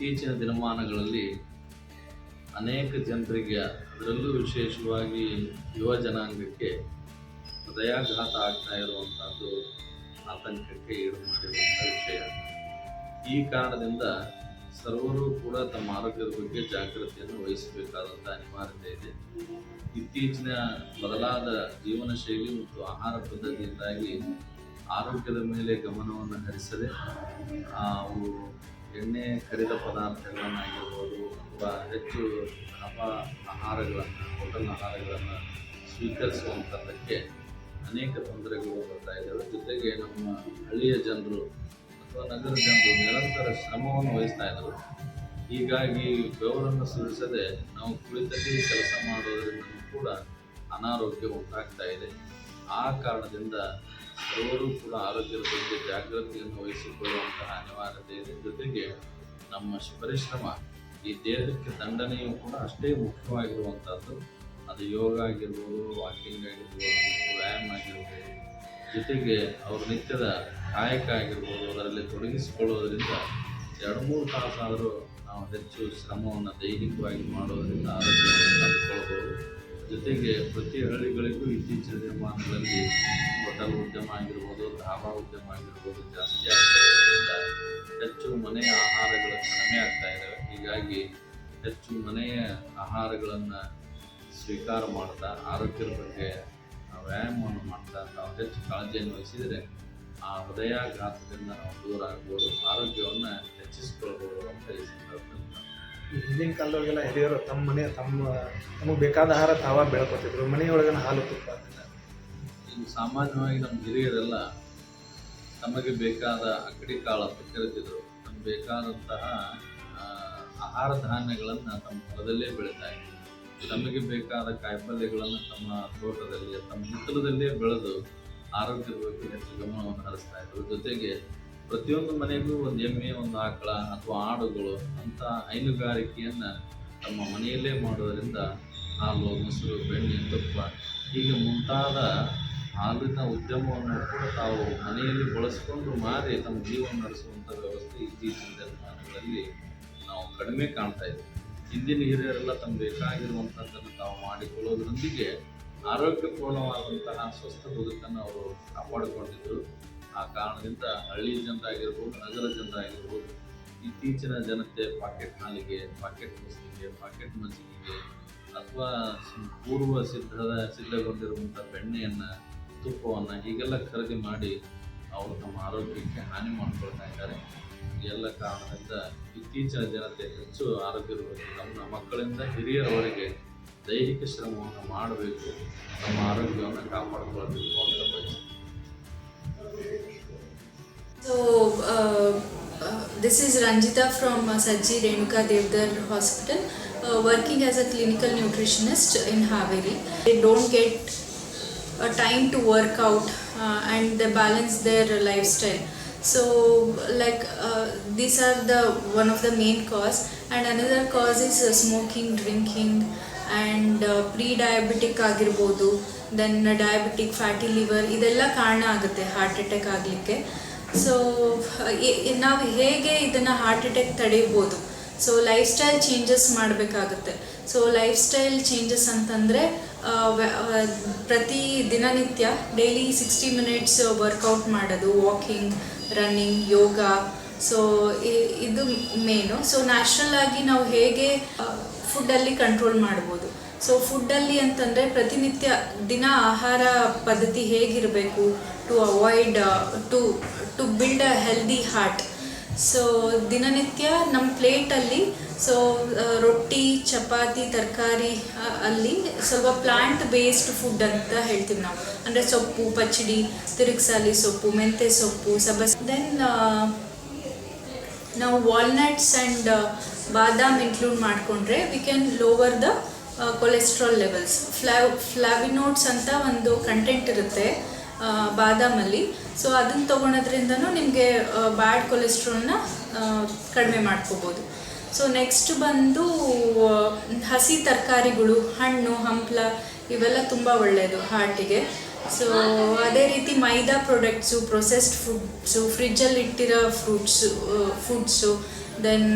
ಇತ್ತೀಚಿನ ದಿನಮಾನಗಳಲ್ಲಿ ಅನೇಕ ಜನರಿಗೆ ಅದರಲ್ಲೂ ವಿಶೇಷವಾಗಿ ಯುವ ಜನಾಂಗಕ್ಕೆ ಹೃದಯಾಘಾತ ಆಗ್ತಾ ಇರುವಂಥದ್ದು ಆತಂಕಕ್ಕೆ ಈಡು ಮಾಡಿರುವಂಥ ವಿಷಯ. ಈ ಕಾರಣದಿಂದ ಸರ್ವರು ಕೂಡ ತಮ್ಮ ಆರೋಗ್ಯದ ಬಗ್ಗೆ ಜಾಗೃತಿಯನ್ನು ವಹಿಸಬೇಕಾದಂಥ ಅನಿವಾರ್ಯತೆ ಇದೆ. ಇತ್ತೀಚಿನ ಬದಲಾದ ಜೀವನ ಶೈಲಿ ಮತ್ತು ಆಹಾರ ಪದ್ಧತಿಯಿಂದಾಗಿ ಆರೋಗ್ಯದ ಮೇಲೆ ಗಮನವನ್ನು ಹರಿಸದೆ ಅವು ಎಣ್ಣೆ ಕರಿದ ಪದಾರ್ಥಗಳನ್ನಾಗಿರ್ಬೋದು ಅಥವಾ ಹೆಚ್ಚು ಹಬ್ಬ ಆಹಾರಗಳನ್ನು ಹೋಟೆಲ್ ಆಹಾರಗಳನ್ನು ಸ್ವೀಕರಿಸುವಂಥದ್ದಕ್ಕೆ ಅನೇಕ ತೊಂದರೆಗಳು ಬರ್ತಾ ಇದ್ದಾವೆ. ಜೊತೆಗೆ ನಮ್ಮ ಹಳ್ಳಿಯ ಜನರು ಅಥವಾ ನಗರ ಜನರು ನಿರಂತರ ಶ್ರಮವನ್ನು ವಹಿಸ್ತಾ ಇದ್ದರು. ಹೀಗಾಗಿ ಬೆವರನ್ನು ಸುರಿಸದೆ ನಾವು ಕುಳಿತಲ್ಲಿ ಕೆಲಸ ಮಾಡೋದರಿಂದ ಕೂಡ ಅನಾರೋಗ್ಯ ಉಂಟಾಗ್ತಾ ಇದೆ. ಆ ಕಾರಣದಿಂದ ಸರ್ವರು ಕೂಡ ಆರೋಗ್ಯದ ಬಗ್ಗೆ ಜಾಗೃತಿಯನ್ನು ವಹಿಸಿಕೊಳ್ಳುವಂತಹ ಅನಿವಾರ್ಯತೆ ಇದೆ. ಜೊತೆಗೆ ನಮ್ಮ ಪರಿಶ್ರಮ, ಈ ದೇಹಕ್ಕೆ ದಂಡನೆಯು ಕೂಡ ಅಷ್ಟೇ ಮುಖ್ಯವಾಗಿರುವಂಥದ್ದು ಅದು ಯೋಗ ಆಗಿರ್ಬೋದು, ವಾಕಿಂಗ್ ಆಗಿರ್ಬೋದು, ವ್ಯಾಯಾಮ ಆಗಿರ್ಬೋದು. ಜೊತೆಗೆ ಅವ್ರ ನಿತ್ಯದ ಕಾಯಕ ಆಗಿರ್ಬೋದು, ಅದರಲ್ಲಿ ತೊಡಗಿಸಿಕೊಳ್ಳುವುದರಿಂದ ಎರಡು ಮೂರು ತಾಸಾದರೂ ನಾವು ಹೆಚ್ಚು ಶ್ರಮವನ್ನು ದೈಹಿಕವಾಗಿ ಮಾಡೋದರಿಂದ ಆರೋಗ್ಯವನ್ನು ಕಾಪಾಡ್ಕೊಳ್ಬೋದು ಜೊತೆಗೆ ಪ್ರತಿ ಹಳ್ಳಿಗಳಿಗೂ ಇತ್ತೀಚಿನ ದಿನಮಾನಗಳಲ್ಲಿ ಹೋಟೆಲ್ ಉದ್ಯಮ ಆಗಿರ್ಬೋದು ಧಾಬಾ ಉದ್ಯಮ ಆಗಿರ್ಬೋದು, ಜಾಸ್ತಿ ಆಗ್ತಾ ಹೆಚ್ಚು ಮನೆಯ ಆಹಾರಗಳು ಕಡಿಮೆ ಆಗ್ತಾ ಇದ್ದಾವೆ ಹೀಗಾಗಿ ಹೆಚ್ಚು ಮನೆಯ ಆಹಾರಗಳನ್ನು ಸ್ವೀಕಾರ ಮಾಡ್ತಾ, ಆರೋಗ್ಯದ ಬಗ್ಗೆ ವ್ಯಾಯಾಮವನ್ನು ಮಾಡ್ತಾ ನಾವು ಹೆಚ್ಚು ಕಾಳಜಿಯನ್ನು ವಹಿಸಿದರೆ ಆ ಹೃದಯಾಘಾತದಿಂದ ನಾವು ದೂರ ಆಗ್ಬೋದು, ಆರೋಗ್ಯವನ್ನು ಹೆಚ್ಚಿಸ್ಕೊಳ್ಬೋದು ಅಂತ ಈ ಸಂದರ್ಭದಲ್ಲಿ ಹಿಂದಿನ ಕಾಲದೊಳಗೆಲ್ಲ ಹಿರಿಯರು ತಮ್ಮ ಮನೆ, ತಮ್ಮ, ತಮಗೆ ಬೇಕಾದ ಆಹಾರ ತಾವ ಬೆಳ್ಕೊತಿದ್ರು. ಮನೆಯೊಳಗನ ಹಾಲು ತುಪ್ಪ ಸಾಮಾನ್ಯವಾಗಿ ನಮ್ಮ ಹಿರಿಯರೆಲ್ಲ ತಮಗೆ ಬೇಕಾದ ಅಕ್ಕಡಿ ಕಾಳು ಅಂತ ಕರಿತಿದ್ರು. ನಮ್ಗೆ ಬೇಕಾದಂತಹ ಆಹಾರ ಧಾನ್ಯಗಳನ್ನು ತಮ್ಮ ಹೊಲದಲ್ಲೇ ಬೆಳೀತಾ ಇದ್ರು ತಮಗೆ ಬೇಕಾದ ಕಾಯಿಪಲ್ಯಗಳನ್ನು ತಮ್ಮ ತೋಟದಲ್ಲಿ, ತಮ್ಮ ಹಿತ್ತಲದಲ್ಲೇ ಬೆಳೆದು ಆರೋಗ್ಯದ ಬಗ್ಗೆ ಹೆಚ್ಚು ಗಮನವನ್ನು ಹರಿಸ್ತಾ ಇದ್ರು. ಜೊತೆಗೆ ಪ್ರತಿಯೊಂದು ಮನೆಗೂ ಒಂದು ಎಮ್ಮೆ, ಒಂದು ಆಕಳ ಅಥವಾ ಆಡುಗಳು ಅಂತ ಹೈನುಗಾರಿಕೆಯನ್ನು ತಮ್ಮ ಮನೆಯಲ್ಲೇ ಮಾಡೋದರಿಂದ ಹಾಲು, ಮೊಸರು, ಬೆಣ್ಣೆ, ತುಪ್ಪ ಹೀಗೆ ಮುಂತಾದ ಹಾಲಿನ ಉದ್ಯಮವನ್ನು ಕೂಡ ತಾವು ಮನೆಯಲ್ಲಿ ಬಳಸಿಕೊಂಡು ಮಾರಿ ತಮ್ಮ ಜೀವನ ನಡೆಸುವಂಥ ವ್ಯವಸ್ಥೆ ಇತ್ತೀಚಿನ ದಿನಮಾನಗಳಲ್ಲಿ ನಾವು ಕಡಿಮೆ ಕಾಣ್ತಾ ಇದ್ದೀವಿ ಹಿಂದಿನ ಹಿರಿಯರೆಲ್ಲ ತಮ್ಮ ಬೇಕಾಗಿರುವಂಥದ್ದನ್ನು ತಾವು ಮಾಡಿಕೊಳ್ಳೋದ್ರೊಂದಿಗೆ ಆರೋಗ್ಯಪೂರ್ಣವಾದಂತಹ ಸ್ವಸ್ಥ ಬದುಕನ್ನು ಅವರು ಕಾಪಾಡಿಕೊಂಡಿದ್ದರು. ಆ ಕಾರಣದಿಂದ ಹಳ್ಳಿ ಜನರಾಗಿರ್ಬೋದು ನಗರ ಜನರಾಗಿರ್ಬೋದು ಇತ್ತೀಚಿನ ಜನತೆ ಪಾಕೆಟ್ ಹಾಲಿಗೆ, ಪಾಕೆಟ್ ಮುಸ್ಲಿಗೆ ಪಾಕೆಟ್ ಮಜ್ಜಿಗೆಗೆ ಅಥವಾ ಪೂರ್ವ ಸಿದ್ಧದ ಸಿದ್ಧಗೊಂಡಿರುವಂಥ ಬೆಣ್ಣೆಯನ್ನು ತುಪ್ಪವನ್ನು ಹೀಗೆಲ್ಲ ಖರೀದಿ ಮಾಡಿ ಅವರು ತಮ್ಮ ಆರೋಗ್ಯಕ್ಕೆ ಹಾನಿ ಮಾಡ್ಕೊಳ್ತಾ ಇದ್ದಾರೆ. ಎಲ್ಲ ಕಾರಣದಿಂದ ಇತ್ತೀಚಿನ ಜನತೆ ಹೆಚ್ಚು ಆರೋಗ್ಯ ತಮ್ಮ ಮಕ್ಕಳಿಂದ ಹಿರಿಯರವರೆಗೆ ದೈಹಿಕ ಶ್ರಮವನ್ನು ಮಾಡಬೇಕು. ತಮ್ಮ ಆರೋಗ್ಯವನ್ನು ಕಾಪಾಡಿಕೊಳ್ಬೇಕು ಅಂತ ಬಯಸ್ತೀನಿ So, uh, uh, this is Ranjita from uh, Sajji Renuka Devdar Hospital, uh, working as a clinical nutritionist in time to work out uh, and they balance their lifestyle. So, like uh, these are the one of the main cause, and another cause is uh, smoking, drinking, and uh, pre-diabetic ಆಗಿರ್ಬೋದು then diabetic fatty liver ಇದೆಲ್ಲ ಕಾರಣ ಆಗುತ್ತೆ heart attack ಆಗಲಿಕ್ಕೆ so ನಾವು ಹೇಗೆ ಇದನ್ನು heart attack ತಡೆಯಬೋದು so lifestyle changes ಮಾಡಬೇಕಾಗುತ್ತೆ ಸೊ ಲೈಫ್ ಸ್ಟೈಲ್ ಚೇಂಜಸ್ ಅಂತಂದರೆ ಪ್ರತಿ ದಿನನಿತ್ಯ ಡೈಲಿ ಸಿಕ್ಸ್ಟಿ ಮಿನಿಟ್ಸ್ ವರ್ಕೌಟ್ ಮಾಡೋದು, ವಾಕಿಂಗ್, ರನ್ನಿಂಗ್, ಯೋಗ, ಸೊ ಇದು ಮೇನು. ಸೊ ನ್ಯಾಚುರಲ್ ಆಗಿ ನಾವು ಹೇಗೆ ಫುಡ್ಡಲ್ಲಿ ಕಂಟ್ರೋಲ್ ಮಾಡ್ಬೋದು. ಸೊ ಫುಡ್ಡಲ್ಲಿ ಅಂತಂದರೆ ಪ್ರತಿನಿತ್ಯ ದಿನ ಆಹಾರ ಪದ್ಧತಿ ಹೇಗಿರಬೇಕು to avoid to to build a healthy heart. So ದಿನನಿತ್ಯ ನಮ್ಮ ಪ್ಲೇಟಲ್ಲಿ ಸೊ ರೊಟ್ಟಿ, ಚಪಾತಿ, ತರಕಾರಿ ಅಲ್ಲಿ ಸ್ವಲ್ಪ ಪ್ಲಾಂಟ್ ಬೇಸ್ಡ್ ಫುಡ್ ಅಂತ ಹೇಳ್ತೀವಿ ನಾವು. ಅಂದರೆ ಸೊಪ್ಪು ಪಚ್ಚಡಿ ತಿರುಗ್ಸಾಲಿ ಸೊಪ್ಪು, ಮೆಂತೆ ಸೊಪ್ಪು ಸಬಸ್ ದೆನ್ ನಾವು ವಾಲ್ನಟ್ಸ್ ಆ್ಯಂಡ್ ಬಾದಾಮ್ ಇನ್ಕ್ಲೂಡ್ ಮಾಡಿಕೊಂಡ್ರೆ we can lower the cholesterol levels ಫ್ಲಾವ್ flavonoids ಅಂತ ಒಂದು ಕಂಟೆಂಟ್ ಇರುತ್ತೆ. ಬಾದಾಮಲ್ಲಿ. ಸೊ ಅದನ್ನು ತೊಗೊಳೋದ್ರಿಂದನೂ ನಿಮಗೆ ಬ್ಯಾಡ್ ಕೊಲೆಸ್ಟ್ರಾಲ್ನ ಕಡಿಮೆ ಮಾಡ್ಕೋಬೋದು. ಸೊ ನೆಕ್ಸ್ಟ್ ಬಂದು ಹಸಿ ತರಕಾರಿಗಳು, ಹಣ್ಣು, ಹಂಪ್ಲ, ಇವೆಲ್ಲ ತುಂಬ ಒಳ್ಳೆಯದು ಹಾರ್ಟಿಗೆ ಸೊ ಅದೇ ರೀತಿ ಮೈದಾ ಪ್ರಾಡಕ್ಟ್ಸು ಪ್ರೊಸೆಸ್ಡ್ ಫುಡ್ಸು ಫ್ರಿಜ್ಜಲ್ಲಿ ಇಟ್ಟಿರೋ ಫ್ರೂಟ್ಸು ಫುಡ್ಸು ದೆನ್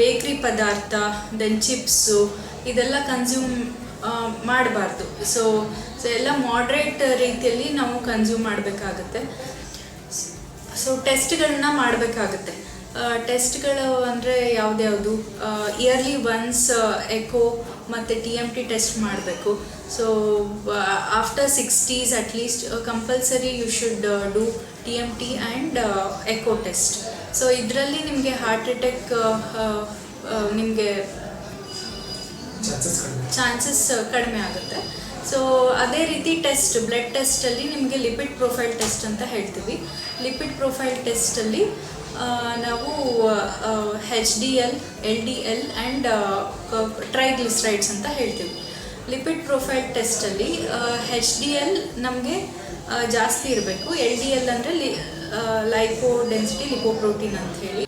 ಬೇಕ್ರಿ ಪದಾರ್ಥ ದೆನ್ ಚಿಪ್ಸು ಇದೆಲ್ಲ ಕನ್ಸ್ಯೂಮ್ ಮಾಡಬಾರ್ದು. ಸೊ ಸೊ ಎಲ್ಲ ಮಾಡ್ರೇಟ್ ರೀತಿಯಲ್ಲಿ ನಾವು ಕನ್ಸ್ಯೂಮ್ ಮಾಡಬೇಕಾಗತ್ತೆ. ಸೊ ಟೆಸ್ಟ್ಗಳನ್ನ ಮಾಡಬೇಕಾಗುತ್ತೆ. ಟೆಸ್ಟ್ಗಳು ಅಂದರೆ ಯಾವುದ್ಯಾವುದು? ಇಯರ್ಲಿ ಒನ್ಸ್ ಎಕೋ ಮತ್ತು ಟಿ ಎಂ ಟಿ ಟೆಸ್ಟ್ ಮಾಡಬೇಕು. So after sixties at least compulsory you should do T M T and echo test so ಇದರಲ್ಲಿ ನಿಮಗೆ ಹಾರ್ಟ್ ಅಟ್ಯಾಕ್ ನಿಮಗೆ ಚಾನ್ಸಸ್ ಕಡಿಮೆ ಆಗುತ್ತೆ. ಸೊ ಅದೇ ರೀತಿ ಟೆಸ್ಟ್ ಬ್ಲಡ್ ಟೆಸ್ಟಲ್ಲಿ ನಿಮಗೆ ಲಿಪಿಡ್ ಪ್ರೊಫೈಲ್ ಟೆಸ್ಟ್ ಅಂತ ಹೇಳ್ತೀವಿ. ಲಿಪಿಡ್ ಪ್ರೊಫೈಲ್ ಟೆಸ್ಟಲ್ಲಿ ನಾವು H D L L D L and triglycerides ಅಂತ ಹೇಳ್ತೀವಿ. ಲಿಪಿಡ್ ಪ್ರೊಫೈಲ್ ಟೆಸ್ಟಲ್ಲಿ ಹೆಚ್ ಡಿ ಎಲ್ ನಮಗೆ ಜಾಸ್ತಿ ಇರಬೇಕು. ಎಲ್ ಡಿ ಎಲ್ ಅಂದರೆ ಲಿ ಲೈಪೋ ಡೆನ್ಸಿಟಿ ಲಿಪೋಪ್ರೋಟೀನ್ ಅಂತ ಹೇಳಿ.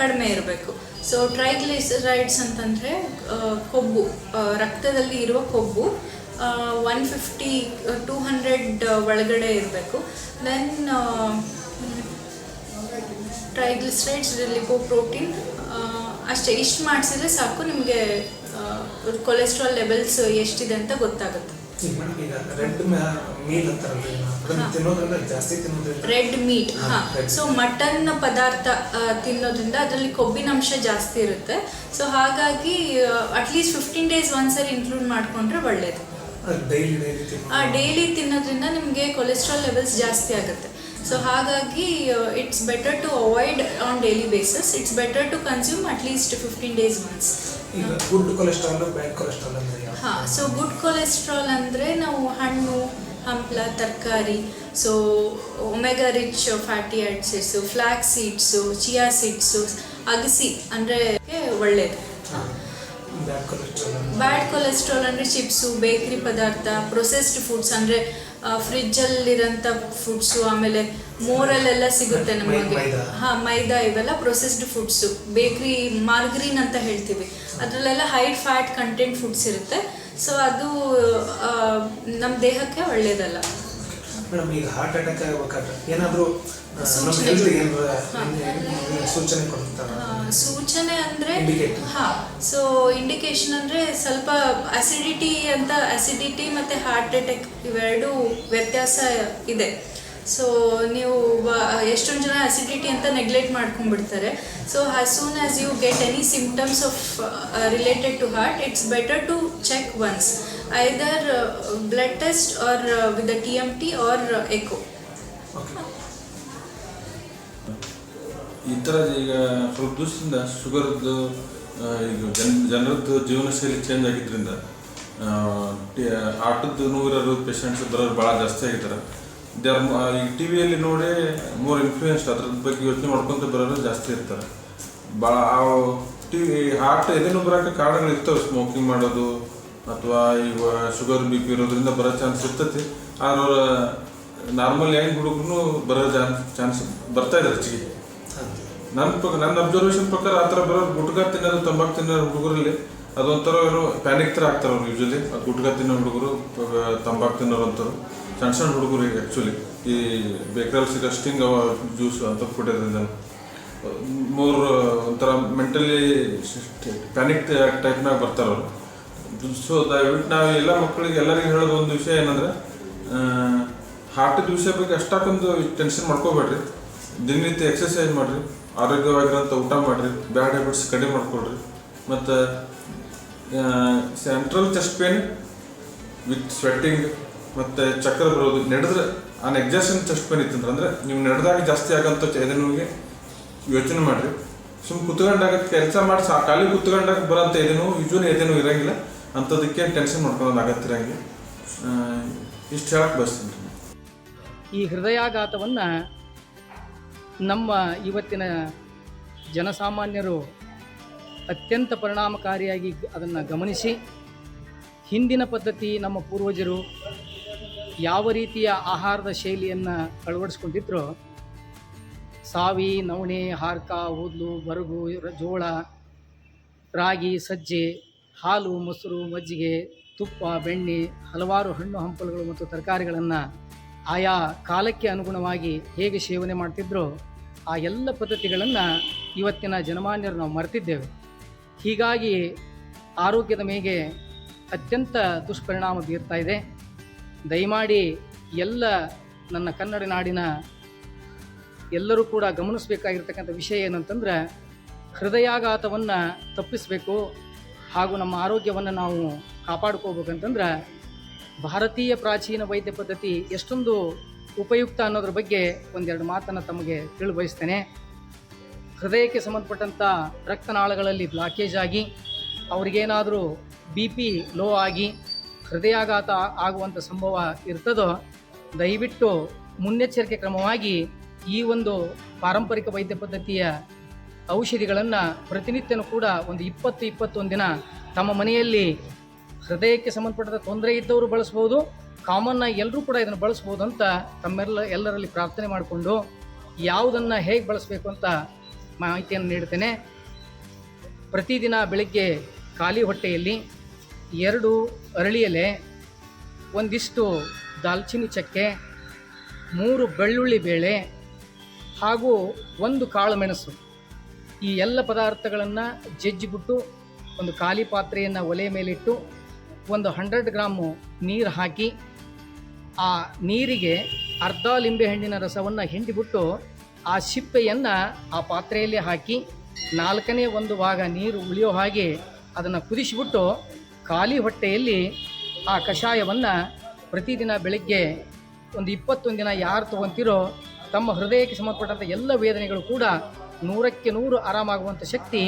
ಕಡಿಮೆ ಇರಬೇಕು. ಸೊ ಟ್ರೈಗ್ಲಿಸರೈಡ್ಸ್ ಅಂತಂದರೆ ಕೊಬ್ಬು ರಕ್ತದಲ್ಲಿ ಇರುವ ಕೊಬ್ಬು ಒನ್ ಫಿಫ್ಟಿ ಟೂ ಹಂಡ್ರೆಡ್ ಒಳಗಡೆ ಇರಬೇಕು. ದೆನ್ ಟ್ರೈಗ್ಲಿಸರೈಡ್ಸ್ ಲಿಪೋಪ್ರೋಟೀನ್ ಅಷ್ಟೇ. ಇಷ್ಟು ಮಾಡಿಸಿದ್ರೆ ಸಾಕು, ನಿಮಗೆ ಕೊಲೆಸ್ಟ್ರಾಲ್ ಲೆವೆಲ್ಸ್ ಎಷ್ಟಿದೆ ಅಂತ ಗೊತ್ತಾಗುತ್ತೆ. ಈಗ ರೆಡ್ ಮೀಟ್ ಅದನ್ನ ಹಾ. ತಿನ್ನೋದ್ರಿಂದ ಜಾಸ್ತಿ ತಿನ್ನೋದ್ರಿಂದ ರೆಡ್ ಮೀಟ್ ಹಾ, ಹಾಂ. red ಸೊ ಮಟನ್ ಪದಾರ್ಥ ತಿನ್ನೋದ್ರಿಂದ ಅದರಲ್ಲಿ ಕೊಬ್ಬಿನಂಶ ಜಾಸ್ತಿ ಇರುತ್ತೆ. ಸೊ ಹಾಗಾಗಿ ಅಟ್ಲೀಸ್ಟ್ ಫಿಫ್ಟೀನ್ ಡೇಸ್ ಒಂದ್ಸರಿ ಇನ್ಕ್ಲೂಡ್ ಮಾಡ್ಕೊಂಡ್ರೆ ಒಳ್ಳೇದು. ಡೈಲಿ ತಿನ್ನೋದ್ರಿಂದ ನಿಮಗೆ ಕೊಲೆಸ್ಟ್ರಾಲ್ ಲೆವೆಲ್ಸ್ ಜಾಸ್ತಿ ಆಗುತ್ತೆ. ಸೊ ಹಾಗಾಗಿ it's better to avoid on daily basis it's better to consume at least fifteen days once good cholesterol bad cholesterol ಅಂದ್ರೆ ಹಾಂ ಸೊ ಗುಡ್ ಕೊಲೆಸ್ಟ್ರಾಲ್ ಅಂದರೆ ನಾವು ಹಣ್ಣು ಹಂಪ್ಲ ತರಕಾರಿ so omega rich fatty acids flax seeds chia seeds ಅಗಸಿ ಅಂದರೆ ಒಳ್ಳೆಯದು ಬ್ಯಾಡ್ ಕೊಲೆಸ್ಟ್ರಾಲ್ ಅಂದರೆ? ಚಿಪ್ಸು ಬೇಕ್ರಿ ಪದಾರ್ಥ ಪ್ರೊಸೆಸ್ಡ್ ಫುಡ್ಸ್ ಅಂದರೆ ಫ್ರಿಜ್ಜಲ್ಲಿರೋಂಥ ಫುಡ್ಸು ಆಮೇಲೆ ಮೋರಲ್ಲೆಲ್ಲ ಸಿಗುತ್ತೆ ನಮಗೆ. ಹಾ ಮೈದಾ ಇವೆಲ್ಲ ಪ್ರೊಸೆಸ್ಡ್ ಫುಡ್ಸ್ ಬೇಕ್ರಿ ಮಾರ್ಗ್ರೀನ್ ಅಂತ ಹೇಳ್ತೀವಿ. ಅದರಲ್ಲೆಲ್ಲ ಹೈ ಫ್ಯಾಟ್ ಕಂಟೆಂಟ್ ಫುಡ್ಸ್ ಇರುತ್ತೆ. ಸೊ ಅದು ನಮ್ಮ ದೇಹಕ್ಕೆ ಒಳ್ಳೆಯದಲ್ಲ ಮೇಡಮ್ ಈಗ ಹಾರ್ಟ್ ಅಟ್ಯಾಕ್ ಆಗ್ಬೇಕಾದ್ರೆ ಏನಾದರೂ ಸೂಚನೆ. ಕೊಡ್ತಾರೆ? ಸೂಚನೆ ಅಂದರೆ ಹಾ ಸೊ ಇಂಡಿಕೇಶನ್ ಅಂದರೆ ಸ್ವಲ್ಪ ಅಸಿಡಿಟಿ ಅಂತ ಅಸಿಡಿಟಿ ಮತ್ತು ಹಾರ್ಟ್ ಅಟ್ಯಾಕ್ ಇವೆರಡು ವ್ಯತ್ಯಾಸ ಇದೆ. ಸೊ ನೀವು ಎಷ್ಟೊಂದು ಜನ ಅಸಿಡಿಟಿ ಅಂತ neglect ಮಾಡ್ಕೊಂಡ್ಬಿಡ್ತಾರೆ. So as soon as you get any symptoms of related to heart it's better to check once either blood test or with T M T or echo ಈ ಥರ ಈಗ ಸ್ವಲ್ಪ ದಿವಸದಿಂದ ಶುಗರ್ದು ಈಗ ಜನ್, ಜನರದ್ದು ಜೀವನ ಶೈಲಿ ಚೇಂಜ್ ಆಗಿದ್ದರಿಂದ ಹಾರ್ಟದ್ದು ನೂರಾರು ಪೇಷಂಟ್ಸ್ ಬರೋರು ಭಾಳ ಜಾಸ್ತಿ ಆಗಿದ್ದಾರೆ. ಆರ್ ಈಗ ಟಿ ವಿಯಲ್ಲಿ ನೋಡಿ ಮೋರ್ ಇನ್ಫ್ಲೂಯೆನ್ಸ್ ಅದ್ರ ಬಗ್ಗೆ ಯೋಚನೆ ಮಾಡ್ಕೊತ ಬರೋರು ಜಾಸ್ತಿ ಇರ್ತಾರೆ. ಭಾಳ ಟಿ ಹಾರ್ಟ್ ಎದೆನೂ ಬರೋಕ್ಕೆ ಕಾರಣಗಳು ಇರ್ತವೆ. ಸ್ಮೋಕಿಂಗ್ ಮಾಡೋದು, ಅಥವಾ ಈಗ ಶುಗರ್, ಬಿ ಪಿ ಇರೋದ್ರಿಂದ ಬರೋ ಚಾನ್ಸ್ ಇರ್ತೈತಿ. ಆದ್ರೆ ನಾರ್ಮಲ್ ಹೆಂಗೆ ಹುಡುಗರು ಬರೋ ಚಾನ್ಸ್ ಚಾನ್ಸ್ ಬರ್ತಾ ಇದೆ ಹೆಚ್ಚಿಗೆ ನನ್ನ ನನ್ನ ಅಬ್ಸರ್ವೇಷನ್ ಪ್ರಕಾರ ಆ ಥರ ಬರೋ ಗುಟ್ಕಾ ತಿನ್ನೋದು ತಂಬಾಕು ತಿನ್ನೋ ಹುಡುಗರಲ್ಲಿ ಅದೊಂಥರ ಏನೋ ಪ್ಯಾನಿಕ್ ಥರ ಆಗ್ತಾರೆ ಅವ್ರು ಯೂಶಲಿ ಗುಟ್ಕಾ ತಿನ್ನೋ ಹುಡುಗರು, ತಂಬಾಕು ತಿನ್ನೋರು ಅಂತಾರೆ ಸಣ್ಣ ಸಣ್ಣ ಹುಡುಗರು ಈಗ ಆ್ಯಕ್ಚುಲಿ ಈ ಬೇಕರಲ್ಲಿ ಸಿಗೋ ಸ್ಟಿಂಗ್ ಅವ ಜ್ಯೂಸ್ ಅಂತ ಕುಡಿಯೋದ್ರಿಂದ ಮೂರು ಒಂಥರ ಮೆಂಟಲಿ ಪ್ಯಾನಿಕ್ ಟೈಪ್ನಾಗ ಬರ್ತಾರೆ ಅವರು. ಸೊ ದಯವಿಟ್ಟು ನಾವು ಎಲ್ಲ ಮಕ್ಕಳಿಗೆ ಎಲ್ಲರಿಗೂ ಹೇಳೋದು ಒಂದು ವಿಷಯ ಏನಂದ್ರೆ ಹಾರ್ಟ್ ವಿಷಯ ಬಗ್ಗೆ ಅಷ್ಟಾಕೊಂದು ಟೆನ್ಷನ್ ಮಾಡ್ಕೋಬೇಡ್ರಿ. ದಿನನಿತ್ಯ ಎಕ್ಸಸೈಸ್ ಮಾಡಿರಿ, ಆರೋಗ್ಯವಾಗಿರೋಂಥ ಊಟ ಮಾಡಿರಿ ಬ್ಯಾಡ್ ಹ್ಯಾಬಿಟ್ಸ್ ಕಡಿಮೆ ಮಾಡ್ಕೊಳ್ರಿ. ಮತ್ತು central chest pain with sweating ಮತ್ತು ಚಕ್ರ ಬರೋದು. ನಡೆದ್ರೆ ಆ ಎಕ್ಸಾಷನ್ ಚೆಸ್ಟ್ ಪೇನ್ ಇತ್ತಂದ್ರೆ, ಅಂದರೆ ನೀವು ನಡೆದಾಗ ಜಾಸ್ತಿ ಆಗೋಂಥ ಎದೆನೋವಿಗೆ ಯೋಚನೆ ಮಾಡಿರಿ. ಸುಮ್ಮನೆ ಕುತ್ಕೊಂಡಾಗ ಕೆಲಸ ಮಾಡಿ ಸಾ, ಖಾಲಿ ಕುತ್ಕೊಂಡಾಗ ಬರೋಂಥ ಏನೋ ಯೂಶ್ವಲಿ ಎದೆನೋ ಇರಂಗಿಲ್ಲ. ಅಂಥದಕ್ಕೆ ಟೆನ್ಷನ್ ಮಾಡ್ಕೊಳೋದು ಆಗತ್ತಿರಂಗೆ ಇಷ್ಟು ಹೇಳಕ್ಕೆ ಬಯಸ್ತೀನಿ. ಈ ಹೃದಯಾಘಾತವನ್ನು ನಮ್ಮ ಇವತ್ತಿನ ಜನಸಾಮಾನ್ಯರು ಅತ್ಯಂತ ಪರಿಣಾಮಕಾರಿಯಾಗಿ ಅದನ್ನು ಗಮನಿಸಿ, ಹಿಂದಿನ ಪದ್ಧತಿ ನಮ್ಮ ಪೂರ್ವಜರು ಯಾವ ರೀತಿಯ ಆಹಾರದ ಶೈಲಿಯನ್ನು ಅಳವಡಿಸ್ಕೊಂಡಿದ್ರೋ ಸಾವಿ ನವಣೆ, ಹಾರ್ಕ ಓದ್ಲು ಬರಗು, ಜೋಳ, ರಾಗಿ, ಸಜ್ಜೆ, ಹಾಲು, ಮೊಸರು, ಮಜ್ಜಿಗೆ, ತುಪ್ಪ, ಬೆಣ್ಣೆ, ಹಲವಾರು ಹಣ್ಣು ಹಂಪಲುಗಳು ಮತ್ತು ತರಕಾರಿಗಳನ್ನು ಆಯಾ ಕಾಲಕ್ಕೆ ಅನುಗುಣವಾಗಿ ಹೇಗೆ ಸೇವನೆ ಮಾಡ್ತಿದ್ರೋ ಆ ಎಲ್ಲ ಪದ್ಧತಿಗಳನ್ನು ಇವತ್ತಿನ ಜನಮಾನ್ಯರು ನಾವು ಮರೆತಿದ್ದೇವೆ. ಹೀಗಾಗಿ ಆರೋಗ್ಯದ ಮೇಲೆ ಅತ್ಯಂತ ದುಷ್ಪರಿಣಾಮ ಬೀರ್ತಾ ಇದೆ. ದಯಮಾಡಿ ಎಲ್ಲ ನನ್ನ ಕನ್ನಡ ನಾಡಿನ ಎಲ್ಲರೂ ಕೂಡ ಗಮನಿಸಬೇಕಾಗಿರ್ತಕ್ಕಂಥ ವಿಷಯ ಏನಂತಂದ್ರೆ, ಹೃದಯಾಘಾತವನ್ನು ತಪ್ಪಿಸಬೇಕು ಹಾಗೂ ನಮ್ಮ ಆರೋಗ್ಯವನ್ನು ನಾವು ಕಾಪಾಡ್ಕೋಬೇಕಂತಂದ್ರೆ, ಭಾರತೀಯ ಪ್ರಾಚೀನ ವೈದ್ಯ ಪದ್ಧತಿ ಎಷ್ಟೊಂದು ಉಪಯುಕ್ತ ಅನ್ನೋದ್ರ ಬಗ್ಗೆ ಒಂದೆರಡು ಮಾತನ್ನು ತಮಗೆ ತಿಳಿಬಯಸ್ತೇನೆ ಹೃದಯಕ್ಕೆ ಸಂಬಂಧಪಟ್ಟಂಥ ರಕ್ತನಾಳಗಳಲ್ಲಿ ಬ್ಲಾಕೇಜ್ ಆಗಿ, ಅವ್ರಿಗೇನಾದರೂ ಬಿ ಪಿ ಲೋ ಆಗಿ, ಹೃದಯಾಘಾತ ಆಗುವಂಥ ಸಂಭವ ಇರ್ತದೋ, ದಯವಿಟ್ಟು ಮುನ್ನೆಚ್ಚರಿಕೆ ಕ್ರಮವಾಗಿ ಈ ಒಂದು ಪಾರಂಪರಿಕ ವೈದ್ಯ ಪದ್ಧತಿಯ ಔಷಧಿಗಳನ್ನು ಪ್ರತಿನಿತ್ಯನೂ ಕೂಡ ಒಂದು ಇಪ್ಪತ್ತು ಇಪ್ಪತ್ತೊಂದು ದಿನ ತಮ್ಮ ಮನೆಯಲ್ಲಿ ಹೃದಯಕ್ಕೆ ಸಂಬಂಧಪಟ್ಟ ತೊಂದರೆ ಇದ್ದವರು ಬಳಸ್ಬೋದು. ಕಾಮನ್ ಆಗಿ ಎಲ್ಲರೂ ಕೂಡ ಇದನ್ನು ಬಳಸ್ಬೋದು ಅಂತ ತಮ್ಮೆಲ್ಲ ಎಲ್ಲರಲ್ಲಿ ಪ್ರಾರ್ಥನೆ ಮಾಡಿಕೊಂಡು ಯಾವುದನ್ನು ಹೇಗೆ ಬಳಸಬೇಕು ಅಂತ ಮಾಹಿತಿಯನ್ನು ನೀಡ್ತೇನೆ. ಪ್ರತಿದಿನ ಬೆಳಗ್ಗೆ ಖಾಲಿ ಹೊಟ್ಟೆಯಲ್ಲಿ ಎರಡು ಅರಳಿ ಎಲೆ, ಒಂದಿಷ್ಟು ದಾಲ್ಚಿನ್ನಿ ಚಕ್ಕೆ, ಮೂರು ಬೆಳ್ಳುಳ್ಳಿ ಬೇಳೆ ಹಾಗೂ ಒಂದು ಕಾಳು ಮೆಣಸು. ಈ ಎಲ್ಲ ಪದಾರ್ಥಗಳನ್ನು ಜಜ್ಜಿಬಿಟ್ಟು ಒಂದು ಖಾಲಿ ಪಾತ್ರೆಯನ್ನು ಒಲೆಯ ಮೇಲಿಟ್ಟು ಒಂದು ಹಂಡ್ರೆಡ್ ಗ್ರಾಮು ನೀರು ಹಾಕಿ, ಆ ನೀರಿಗೆ ಅರ್ಧ ಲಿಂಬೆಹಣ್ಣಿನ ರಸವನ್ನು ಹಿಂಡಿಬಿಟ್ಟು, ಆ ಸಿಪ್ಪೆಯನ್ನು ಆ ಪಾತ್ರೆಯಲ್ಲಿ ಹಾಕಿ, ನಾಲ್ಕನೇ ಒಂದು ಭಾಗ ನೀರು ಉಳಿಯೋ ಹಾಗೆ ಅದನ್ನು ಕುದಿಸಿಬಿಟ್ಟು, ಖಾಲಿ ಹೊಟ್ಟೆಯಲ್ಲಿ ಆ ಕಷಾಯವನ್ನು ಪ್ರತಿದಿನ ಬೆಳಗ್ಗೆ ಒಂದು ಇಪ್ಪತ್ತೊಂದು ದಿನ ಯಾರು ತಗೊಂತಿರೋ, ತಮ್ಮ ಹೃದಯಕ್ಕೆ ಸಂಬಂಧಪಟ್ಟಂಥ ಎಲ್ಲ ವೇದನೆಗಳು ಕೂಡ ನೂರಕ್ಕೆ ನೂರು ಆರಾಮಾಗುವಂಥ ಶಕ್ತಿ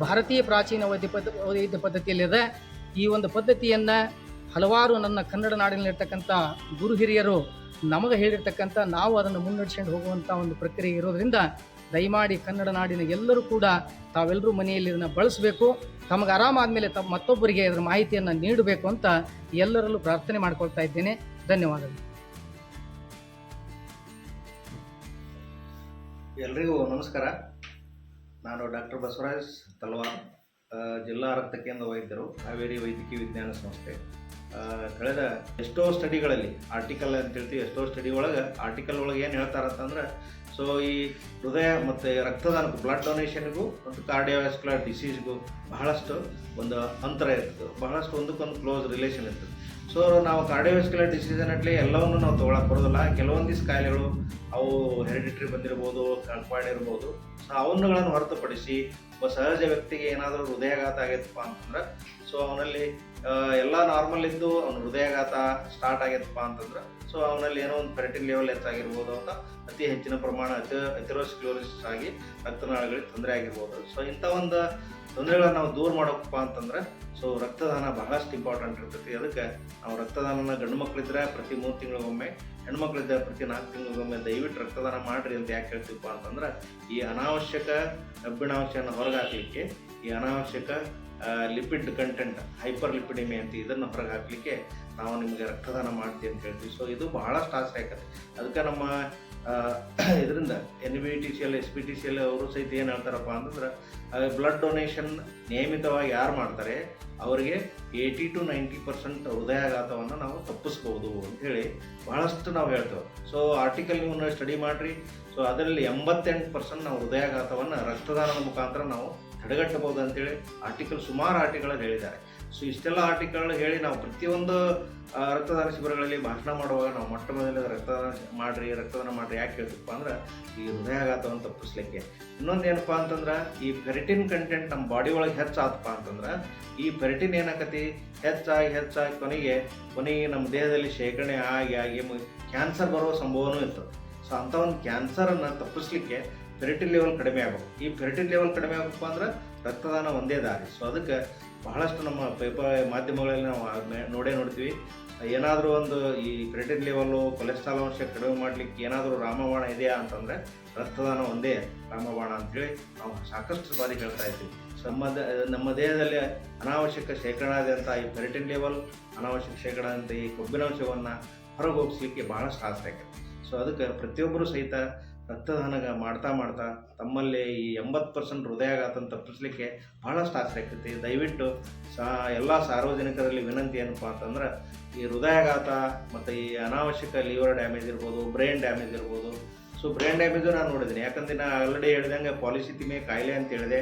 ಭಾರತೀಯ ಪ್ರಾಚೀನ ವೈದ್ಯ ಪದ್ಧ ವೈದ್ಯ ಪದ್ಧತಿಯಲ್ಲಿದೆ ಈ ಒಂದು ಪದ್ಧತಿಯನ್ನು ಹಲವಾರು ನನ್ನ ಕನ್ನಡ ನಾಡಿನಲ್ಲಿರ್ತಕ್ಕಂಥ ಗುರು ಹಿರಿಯರು ನಮಗೆ ಹೇಳಿರ್ತಕ್ಕಂಥ ನಾವು ಅದನ್ನು ಮುನ್ನಡೆಸ್ಕೊಂಡು ಹೋಗುವಂಥ ಒಂದು ಪ್ರಕ್ರಿಯೆ ಇರೋದರಿಂದ ದಯಮಾಡಿ ಕನ್ನಡ ನಾಡಿನ ಎಲ್ಲರೂ ಕೂಡ ತಾವೆಲ್ಲರೂ ಮನೆಯಲ್ಲಿ ಇದನ್ನು ಬಳಸಬೇಕು. ತಮಗೆ ಆರಾಮಾದಮೇಲೆ ತಮ್ಮ ಮತ್ತೊಬ್ಬರಿಗೆ ಇದರ ಮಾಹಿತಿಯನ್ನು ನೀಡಬೇಕು ಅಂತ ಎಲ್ಲರಲ್ಲೂ ಪ್ರಾರ್ಥನೆ ಮಾಡ್ಕೊಳ್ತಾ ಇದ್ದೇನೆ. ಧನ್ಯವಾದಗಳು. ಎಲ್ರಿಗೂ ನಮಸ್ಕಾರ. ನಾನು ಡಾಕ್ಟರ್ ಬಸವರಾಜ್ ತಲ್ವಾರ್. ಜಿಲ್ಲಾ ರಕ್ತ ಕೇಂದ್ರ ವೈದ್ಯರು, ಹಾವೇರಿ ವೈದ್ಯಕೀಯ ವಿಜ್ಞಾನ ಸಂಸ್ಥೆ ಕಳೆದ ಎಷ್ಟೋ ಸ್ಟಡಿಗಳಲ್ಲಿ ಆರ್ಟಿಕಲ್ ಅಂತ ಹೇಳ್ತೀವಿ, ಎಷ್ಟೋ ಸ್ಟಡಿ ಒಳಗೆ ಆರ್ಟಿಕಲ್ ಒಳಗೆ ಏನು ಹೇಳ್ತಾರಂತಂದ್ರೆ ಸೊ ಈ ಹೃದಯ ಮತ್ತು ರಕ್ತದಾನಕ್ಕೂ ಬ್ಲಡ್ ಡೊನೇಷನ್ಗೂ ಮತ್ತು ಕಾರ್ಡಿಯೋವ್ಯಾಸ್ಕ್ಯುಲರ್ ಡಿಸೀಸ್ಗೂ ಬಹಳಷ್ಟು ಒಂದು ಅಂತರ ಇರ್ತದೆ, ಬಹಳಷ್ಟು ಒಂದಕ್ಕೊಂದು ಕ್ಲೋಸ್ ರಿಲೇಷನ್ ಇರ್ತದೆ. ಸೊ ನಾವು ಕಾರ್ಡಿಯೋವ್ಯಾಸ್ಕ್ಯುಲರ್ ಡಿಸೀಸ್ ಅನ್ನಟ್ಲಿ ಎಲ್ಲವನ್ನೂ ನಾವು ತೊಗೊಳಕ್ಕೆ ಬರೋದಿಲ್ಲ. ಕೆಲವೊಂದಿಷ್ಟು ಕಾಯಿಲೆಗಳು ಅವು ಹೆರಿಡಿಟ್ರಿ ಬಂದಿರ್ಬೋದು ಇರ್ಬೋದು ಸೊ ಅವನ್ನುಗಳನ್ನು ಹೊರತುಪಡಿಸಿ ಒಬ್ಬ ಸಹಜ ವ್ಯಕ್ತಿಗೆ ಏನಾದರೂ ಹೃದಯಾಘಾತ ಆಗೈತಪ್ಪ ಅಂತಂದ್ರೆ ಸೊ ಅವನಲ್ಲಿ ಎಲ್ಲ ನಾರ್ಮಲ್ ಇದ್ದು ಅವನ ಹೃದಯಾಘಾತ ಸ್ಟಾರ್ಟ್ ಆಗೈತಪ್ಪ ಅಂತಂದ್ರೆ ಸೊ ಅವನಲ್ಲಿ ಏನೋ ಒಂದು ಫೆರಿಟಿನ್ ಲೆವೆಲ್ ಹೆಚ್ಚಾಗಿರ್ಬೋದು ಅಂತ ಅತಿ ಹೆಚ್ಚಿನ ಪ್ರಮಾಣ, ಅತಿ ಅಥೆರೋಸ್ಕ್ಲೋರಿಸಿಸ್ ಆಗಿ ರಕ್ತನಾಳಗಳಿಗೆ ತೊಂದರೆ ಆಗಿರ್ಬೋದು. ಸೊ ಇಂಥ ಒಂದು ತೊಂದರೆಗಳನ್ನ ನಾವು ದೂರ ಮಾಡೋಕಪ್ಪ ಅಂತಂದ್ರೆ ಸೊ ರಕ್ತದಾನ ಬಹಳಷ್ಟು ಇಂಪಾರ್ಟೆಂಟ್ ಇರ್ತೈತಿ. ಅದಕ್ಕೆ ನಾವು ರಕ್ತದಾನನ ಗಂಡು ಮಕ್ಕಳಿದ್ರೆ ಪ್ರತಿ ಮೂರು ತಿಂಗಳಿಗೊಮ್ಮೆ ಹೆಣ್ಮಕ್ಳಿದ್ದ ಪ್ರತಿ ನಾಲ್ಕು ತಿಂಗಳಿಗೊಮ್ಮೆ ದಯವಿಟ್ಟು ರಕ್ತದಾನ ಮಾಡ್ರಿ ಅಂತ ಯಾಕೆ ಹೇಳ್ತೀವಪ್ಪ ಅಂತಂದ್ರೆ, ಈ ಅನಾವಶ್ಯಕ ಕಬ್ಬಿಣಾಂಶವನ್ನು ಹೊರಗೆ ಹಾಕ್ಲಿಕ್ಕೆ ಈ ಅನಾವಶ್ಯಕ ಲಿಪಿಡ್ ಕಂಟೆಂಟ್ ಹೈಪರ್ ಲಿಪಿಡಿಮೆ ಅಂತ ಇದನ್ನು ಹೊರಗೆ ನಾವು ನಿಮಗೆ ರಕ್ತದಾನ ಮಾಡ್ತೀವಿ ಅಂತ ಹೇಳ್ತೀವಿ. ಸೊ ಇದು ಬಹಳಷ್ಟು ಆಸೆ ಆಕತ್ತೆ. ಅದಕ್ಕೆ ನಮ್ಮ ಇದರಿಂದ N B T C L S P T C L ಅವರು ಸಹಿತ ಏನು ಹೇಳ್ತಾರಪ್ಪ ಅಂತಂದ್ರೆ ಬ್ಲಡ್ ಡೊನೇಷನ್ ನಿಯಮಿತವಾಗಿ ಯಾರು ಮಾಡ್ತಾರೆ, ಅವರಿಗೆ ಏಯ್ಟಿ ಟು ನೈಂಟಿ ಪರ್ಸೆಂಟ್ ಹೃದಯಾಘಾತವನ್ನು ನಾವು ತಪ್ಪಿಸ್ಬೋದು ಹೇಳಿ ಬಹಳಷ್ಟು ನಾವು ಹೇಳ್ತೇವೆ. ಸೊ ಆರ್ಟಿಕಲ್ ನೀವು ಸ್ಟಡಿ ಮಾಡಿರಿ. ಸೊ ಅದರಲ್ಲಿ ಎಂಬತ್ತೆಂಟು ಪರ್ಸೆಂಟ್ ನಾವು ಹೃದಯಾಘಾತವನ್ನು ರಕ್ತದಾನದ ಮುಖಾಂತರ ನಾವು ತಡೆಗಟ್ಟಬಹುದು ಅಂತೇಳಿ ಆರ್ಟಿಕಲ್ ಸುಮಾರು ಆರ್ಟಿಕಲ್ ಹೇಳಿದ್ದಾರೆ. ಸೊ ಇಷ್ಟೆಲ್ಲ ಆರ್ಟಿಕಲ್ ಹೇಳಿ ನಾವು ಪ್ರತಿಯೊಂದು ರಕ್ತದಾನ ಶಿಬಿರಗಳಲ್ಲಿ ಭಾಷಣ ಮಾಡುವಾಗ ನಾವು ಮೊಟ್ಟ ಮೊದಲ ರಕ್ತದಾನ ಮಾಡ್ರಿ ರಕ್ತದಾನ ಮಾಡ್ರಿ ಯಾಕೆ ಹೇಳ್ತೀವಪ್ಪ ಅಂದ್ರೆ ಈ ಹೃದಯಾಘಾತವನ್ನು ತಪ್ಪಿಸ್ಲಿಕ್ಕೆ. ಇನ್ನೊಂದು ಏನಪ್ಪ ಅಂತಂದ್ರೆ ಈ ಫೆರಿಟಿನ್ ಕಂಟೆಂಟ್ ನಮ್ಮ ಬಾಡಿ ಒಳಗೆ ಹೆಚ್ಚಾದಪ್ಪ ಅಂತಂದ್ರೆ ಈ ಫೆರಿಟಿನ್ ಏನಾಕತಿ? ಹೆಚ್ಚಾಗಿ ಹೆಚ್ಚಾಗಿ ಕೊನೆಗೆ ಕೊನೆಗೆ ನಮ್ಮ ದೇಹದಲ್ಲಿ ಶೇಖರಣೆ ಆಗಿ ಆಗಿ ಕ್ಯಾನ್ಸರ್ ಬರೋ ಸಂಭವನೂ ಇರ್ತದೆ. ಸೊ ಅಂಥ ಒಂದು ಕ್ಯಾನ್ಸರನ್ನು ತಪ್ಪಿಸ್ಲಿಕ್ಕೆ ಫೆರಿಟಿನ್ ಲೆವೆಲ್ ಕಡಿಮೆ ಆಗಬೇಕು. ಈ ಫೆರಿಟಿನ್ ಲೆವೆಲ್ ಕಡಿಮೆ ಆಗಬೇಕು ಅಂದ್ರೆ ರಕ್ತದಾನ ಒಂದೇ ದಾರಿ. ಸೊ ಅದಕ್ಕೆ ಬಹಳಷ್ಟು ನಮ್ಮ ಪೇಪರ್ ಮಾಧ್ಯಮಗಳಲ್ಲಿ ನಾವು ನೋಡೇ ನೋಡ್ತೀವಿ. ಏನಾದರೂ ಒಂದು ಈ ಪ್ರೆಟಿನ್ ಲೆವೆಲ್ಲು ಕೊಲೆಸ್ಟ್ರಾಲ್ ಅಂಶ ಕಡಿಮೆ ಮಾಡಲಿಕ್ಕೆ ಏನಾದರೂ ರಾಮಬಾಣ ಇದೆಯಾ ಅಂತಂದರೆ, ರಕ್ತದಾನ ಒಂದೇ ರಾಮಬಾಣ ಅಂತೇಳಿ ನಾವು ಸಾಕಷ್ಟು ಬಾರಿ ಹೇಳ್ತಾ ಇದ್ದೀವಿ. ನಮ್ಮ ನಮ್ಮ ದೇಹದಲ್ಲಿ ಅನಾವಶ್ಯಕ ಶೇಖರಣಾದಂಥ ಈ ಪ್ರೆಟಿನ್ ಲೆವೆಲ್ ಅನಾವಶ್ಯಕ ಶೇಖರಣಾದಂಥ ಈ ಕೊಬ್ಬಿನಾಂಶವನ್ನು ಹೊರಗೆ ಹೋಗಿಸ್ಲಿಕ್ಕೆ ಬಹಳಷ್ಟು ಆಸೆ ಆಗಿದೆ. ಸೊ ಅದಕ್ಕೆ ಪ್ರತಿಯೊಬ್ಬರು ಸಹಿತ ರಕ್ತದಾನ ಮಾಡ್ತಾ ಮಾಡ್ತಾ ತಮ್ಮಲ್ಲಿ ಈ ಎಂಬತ್ತು ಪರ್ಸೆಂಟ್ ಹೃದಯಾಘಾತನ ತಪ್ಪಿಸ್ಲಿಕ್ಕೆ ಬಹಳಷ್ಟು ಆಸೆ ಆಗ್ತೈತಿ. ದಯವಿಟ್ಟು ಸಾ, ಎಲ್ಲ ಸಾರ್ವಜನಿಕರಲ್ಲಿ ವಿನಂತಿ ಏನಪ್ಪ ಅಂತಂದ್ರೆ ಈ ಹೃದಯಾಘಾತ ಮತ್ತು ಈ ಅನಾವಶ್ಯಕ ಲಿವರ್ ಡ್ಯಾಮೇಜ್ ಇರ್ಬೋದು, ಬ್ರೈನ್ ಡ್ಯಾಮೇಜ್ ಇರ್ಬೋದು. ಸೊ ಬ್ರೈನ್ ಡ್ಯಾಮೇಜು ನಾನು ನೋಡಿದ್ದೀನಿ ಯಾಕಂದ್ರೆ ನಾನು ಆಲ್ರೆಡಿ ಹೇಳ್ದಂಗೆ ಪಾಲಿಸಿತಿಮೆ ಕಾಯಿಲೆ ಅಂತ ಹೇಳಿದೆ.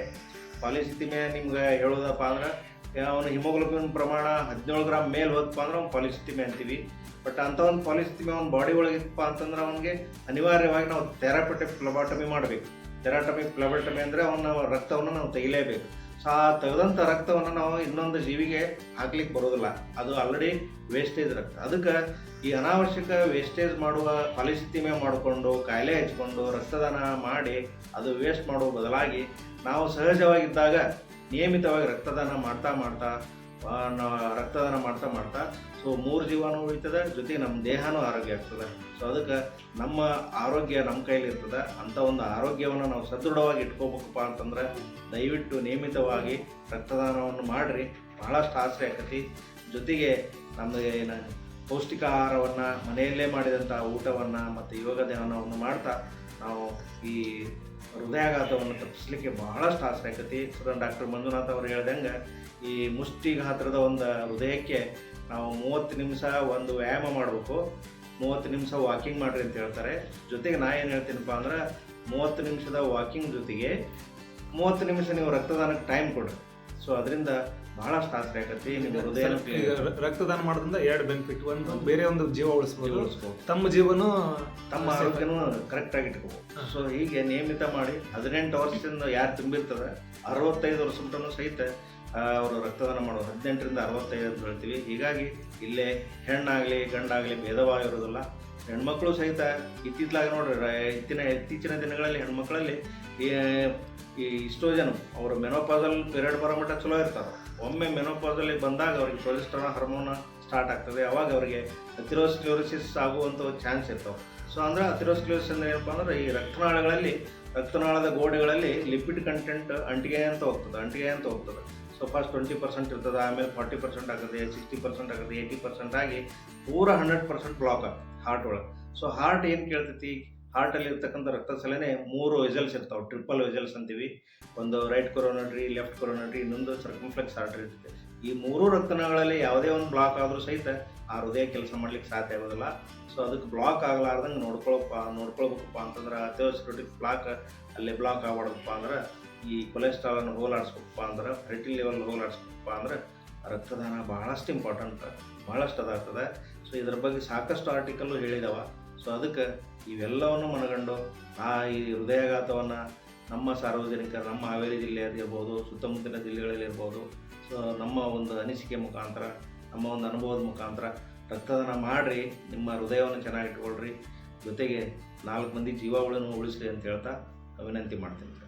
ಪಾಲಿಸಿತಿಮೆ ನಿಮ್ಗೆ ಹೇಳೋದಪ್ಪ ಅಂದ್ರೆ ಅವನು ಹಿಮೋಗ್ಲೋಬಿನ್ ಪ್ರಮಾಣ ಹದಿನೇಳು ಗ್ರಾಮ್ ಮೇಲೆ ಹೋದಪ್ಪ ಅಂದ್ರೆ ಅವ್ನು ಪಾಲಿಸ್ತಿಮೆ ಅಂತೀವಿ. ಬಟ್ ಅಂಥ ಒಂದು ಪಾಲಿಸಿತಿಮೆ ಅವ್ನ ಬಾಡಿ ಒಳಗಿತ್ತಪ್ಪ ಅಂತಂದ್ರೆ ಅವನಿಗೆ ಅನಿವಾರ್ಯವಾಗಿ ನಾವು ಥೆರಾಪಿಟಿಕ್ ಫ್ಲಬಾಟಮಿ ಮಾಡಬೇಕು. ಥೆರಾಟಮಿಕ್ ಫ್ಲಬಾಟಮಿ ಅಂದರೆ ಅವನ ರಕ್ತವನ್ನು ನಾವು ತೆಗಿಲೇಬೇಕು. ಸೊ ಆ ತೆಗೆದಂಥ ರಕ್ತವನ್ನು ನಾವು ಇನ್ನೊಂದು ಜೀವಿಗೆ ಹಾಕ್ಲಿಕ್ಕೆ ಬರೋದಿಲ್ಲ. ಅದು ಆಲ್ರೆಡಿ ವೇಸ್ಟೇಜ್ ರಕ್ತ. ಅದಕ್ಕೆ ಈ ಅನಾವಶ್ಯಕ ವೇಸ್ಟೇಜ್ ಮಾಡುವ ಪಾಲಿಸ್ತಿಮೆ ಮಾಡಿಕೊಂಡು, ಕಾಯಿಲೆ ಹಚ್ಕೊಂಡು, ರಕ್ತದಾನ ಮಾಡಿ ಅದು ವೇಸ್ಟ್ ಮಾಡುವ ಬದಲಾಗಿ ನಾವು ಸಹಜವಾಗಿದ್ದಾಗ ನಿಯಮಿತವಾಗಿ ರಕ್ತದಾನ ಮಾಡ್ತಾ ಮಾಡ್ತಾ ರಕ್ತದಾನ ಮಾಡ್ತಾ ಮಾಡ್ತಾ ಸೊ ಮೂರು ಜೀವನೂ ಉಳಿತದೆ ಜೊತೆಗೆ ನಮ್ಮ ದೇಹನೂ ಆರೋಗ್ಯ ಆಗ್ತದೆ. ಸೊ ಅದಕ್ಕೆ ನಮ್ಮ ಆರೋಗ್ಯ ನಮ್ಮ ಕೈಲಿ ಇರ್ತದೆ. ಅಂಥ ಒಂದು ಆರೋಗ್ಯವನ್ನು ನಾವು ಸದೃಢವಾಗಿ ಇಟ್ಕೋಬೇಕಪ್ಪ ಅಂತಂದ್ರೆ ದಯವಿಟ್ಟು ನಿಯಮಿತವಾಗಿ ರಕ್ತದಾನವನ್ನು ಮಾಡಿರಿ. ಬಹಳಷ್ಟು ಆಸರೆ ಆಕತಿ. ಜೊತೆಗೆ ನಮಗೆ ಏನು, ಪೌಷ್ಟಿಕ ಆಹಾರವನ್ನು ಮನೆಯಲ್ಲೇ ಮಾಡಿದಂಥ ಊಟವನ್ನು ಮತ್ತು ಯೋಗ ಧ್ಯಾನವನ್ನು ಮಾಡ್ತಾ ನಾವು ಈ ಹೃದಯಾಘಾತವನ್ನು ತಪ್ಪಿಸ್ಲಿಕ್ಕೆ ಬಹಳಷ್ಟು ಆಸರೆ ಆಕತಿ. ಡಾಕ್ಟರ್ ಮಂಜುನಾಥ್ ಅವರು ಹೇಳ್ದಂಗೆ ಈ ಮುಷ್ಟಿ ಗಾತ್ರದ ಒಂದು ಹೃದಯಕ್ಕೆ ನಾವು ಮೂವತ್ತು ನಿಮಿಷ ಒಂದು ವ್ಯಾಯಾಮ ಮಾಡಬೇಕು. ಮೂವತ್ತು ನಿಮಿಷ ವಾಕಿಂಗ್ ಮಾಡಿರಿ ಅಂತ ಹೇಳ್ತಾರೆ. ಜೊತೆಗೆ ನಾ ಏನು ಹೇಳ್ತೀನಪ್ಪ ಅಂದ್ರೆ ಮೂವತ್ತು ನಿಮಿಷದ ವಾಕಿಂಗ್ ಜೊತೆಗೆ ಮೂವತ್ತು ನಿಮಿಷ ನೀವು ರಕ್ತದಾನಕ್ಕೆ ಟೈಮ್ ಕೊಡ್ರಿ. ಸೊ ಅದರಿಂದ ಬಹಳಷ್ಟು ಆಸರೆ ಆಗತ್ತೆ ಹೃದಯ ರಕ್ತದಾನ ಮಾಡೋದ್ರಿಂದ ಎರಡು ಬೆನಿಫಿಟ್ ಒಂದು ಬೇರೆ ಒಂದು ಜೀವ ಉಳಿಸ್ಬೋದು. ತಮ್ಮ ಜೀವನು ತಮ್ಮ ಆರೋಗ್ಯನೂ ಕರೆಕ್ಟಾಗಿ ಇಟ್ಕೋಬೋದು ಸೊ ಹೀಗೆ ನಿಯಮಿತ ಮಾಡಿ ಹದಿನೆಂಟು ವರ್ಷದಿಂದ ಯಾರು ತುಂಬಿರ್ತದೆ ಅರವತ್ತೈದು ವರ್ಷ ಸಹಿತ ಅವರು ರಕ್ತದಾನ ಮಾಡೋರು. ಹದಿನೆಂಟರಿಂದ ಅರವತ್ತೈದು ಅಂತ ಹೇಳ್ತೀವಿ. ಹೀಗಾಗಿ ಇಲ್ಲೇ ಹೆಣ್ಣಾಗಲಿ ಗಂಡಾಗಲಿ ಭೇದಭಾವ ಇರೋದಿಲ್ಲ ಹೆಣ್ಮಕ್ಳು ಸಹಿತ ಇತ್ತಿತ್ತಲಾಗ ನೋಡ್ರಿ ಇತ್ತಿನ ಇತ್ತೀಚಿನ ದಿನಗಳಲ್ಲಿ ಹೆಣ್ಮಕ್ಳಲ್ಲಿ ಈ ಈ ಇಷ್ಟೋ ಜನ ಅವರು ಮೆನೋಪಾಸಲ್ ಪೀರಿಯಡ್ ಬರೋ ಮಟ್ಟ ಚಲೋ ಇರ್ತಾರೆ. ಒಮ್ಮೆ ಮೆನೋಪಾಸಲ್ಲಿ ಬಂದಾಗ ಅವ್ರಿಗೆ ಪ್ರೊಜೆಸ್ಟ್ರಾನ್ ಹಾರ್ಮೋನ್ ಸ್ಟಾರ್ಟ್ ಆಗ್ತದೆ. ಅವಾಗ ಅವರಿಗೆ ಅಥಿರೋಸ್ಕ್ಲೋರಿಸಿಸ್ ಆಗುವಂಥ ಚಾನ್ಸ್ ಇರ್ತವೆ. ಸೊ ಅಂದ್ರೆ ಅಥಿರೋಸ್ಕ್ಲೋರಿಸ್ ಅಂದ್ರೆ ಏನಪ್ಪ ಅಂದ್ರೆ ಈ ರಕ್ತನಾಳಗಳಲ್ಲಿ, ರಕ್ತನಾಳದ ಗೋಡೆಗಳಲ್ಲಿ ಲಿಪಿಡ್ ಕಂಟೆಂಟ್ ಅಂಟಿಗೆ ಅಂತ ಹೋಗ್ತದೆ, ಅಂಟಿಗೆ ಅಂತ ಹೋಗ್ತದೆ. ಸೊ ಫಸ್ಟ್ ಟ್ವೆಂಟಿ ಪರ್ಸೆಂಟ್ ಇರ್ತದೆ, ಆಮೇಲೆ ಫಾರ್ಟಿ ಪರ್ಸೆಂಟ್ ಆಗುತ್ತೆ ಸಿಕ್ಸ್ಟಿ ಪರ್ಸೆಂಟ್ ಆಗುತ್ತೆ ಏಯ್ಟಿ ಪರ್ಸೆಂಟ್ ಆಗಿ ಪೂರ ಹಂಡ್ರೆಡ್ ಪರ್ಸೆಂಟ್ ಬ್ಲಾಕ್ ಆಗುತ್ತೆ ಹಾರ್ಟ್ ಒಳಗೆ. ಸೊ ಹಾರ್ಟ್ ಏನು ಕೇಳ್ತೈತಿ? ಹಾರ್ಟಲ್ಲಿ ಇರ್ತಕ್ಕಂಥ ರಕ್ತ ಸಲನೆ ಮೂರು ವೆಜಲ್ಸ್ ಇರ್ತಾವೆ, ಟ್ರಿಪಲ್ ವೆಜಲ್ಸ್ ಅಂತೀವಿ. ಒಂದು ರೈಟ್ ಕೊರೋನಟ್ರಿ ಲೆಫ್ಟ್ ಕೊರೋನಟ್ರಿ ಇನ್ನೊಂದು ಸರ್ಕಂಫ್ಲೆಕ್ಸ್ ಆರ್ಟರಿ ಇರ್ತದೆ ಈ ಮೂರು ರಕ್ತನಾಳಗಳಲ್ಲಿ ಯಾವುದೇ ಒಂದು ಬ್ಲಾಕ್ ಆದರೂ ಸಹಿತ ಆ ಹೃದಯ ಕೆಲಸ ಮಾಡ್ಲಿಕ್ಕೆ ಸಾಧ್ಯ ಆಗೋದಿಲ್ಲ. ಸೊ ಅದಕ್ಕೆ ಬ್ಲಾಕ್ ಆಗಲಾರ್ದಂಗೆ ನೋಡ್ಕೊಳಪ್ಪ, ನೋಡ್ಕೊಳ್ಬೇಕಪ್ಪ ಅಂತಂದ್ರೆ ಅಥೆರೋಸ್ಕ್ಲೆರೋಟಿಕ್ ಬ್ಲಾಕ್ ಅಲ್ಲಿ ಬ್ಲಾಕ್ ಆಗ್ಬಾರ್ದಪ್ಪ ಅಂದ್ರೆ ಈ ಕೊಲೆಸ್ಟ್ರಾಲನ್ನು ಹೋಲಾಡಿಸ್ಬೇಕಪ್ಪ ಅಂದ್ರೆ ಫ್ರಿಟಿಲ್ ಲೆವೆಲ್ ಹೋಲಾಡಿಸ್ಬೇಕಪ್ಪ ಅಂದ್ರೆ ರಕ್ತದಾನ ಬಹಳಷ್ಟು ಇಂಪಾರ್ಟೆಂಟ್ ಬಹಳಷ್ಟು ಅದಾಗ್ತದೆ. ಸೊ ಇದ್ರ ಬಗ್ಗೆ ಸಾಕಷ್ಟು ಆರ್ಟಿಕಲ್ಲು ಹೇಳಿದವ. ಸೊ ಅದಕ್ಕೆ ಇವೆಲ್ಲವನ್ನು ಮನಗಂಡು ಆ ಈ ಹೃದಯಾಘಾತವನ್ನು ನಮ್ಮ ಸಾರ್ವಜನಿಕ ನಮ್ಮ ಹಾವೇರಿ ಜಿಲ್ಲೆಯಲ್ಲಿರ್ಬೋದು, ಸುತ್ತಮುತ್ತಲಿನ ಜಿಲ್ಲೆಗಳಲ್ಲಿ ಇರ್ಬೋದು ಸೊ ನಮ್ಮ ಒಂದು ಅನಿಸಿಕೆ ಮುಖಾಂತರ, ನಮ್ಮ ಒಂದು ಅನುಭವದ ಮುಖಾಂತರ ರಕ್ತದಾನ ಮಾಡಿರಿ, ನಿಮ್ಮ ಹೃದಯವನ್ನು ಚೆನ್ನಾಗಿ ಇಟ್ಕೊಳ್ರಿ ಜೊತೆಗೆ ನಾಲ್ಕು ಮಂದಿ ಜೀವಾವಳಿಯನ್ನು ಉಳಿಸ್ರಿ ಅಂತ ಹೇಳ್ತಾ ವಿನಂತಿ ಮಾಡ್ತೀನಿ.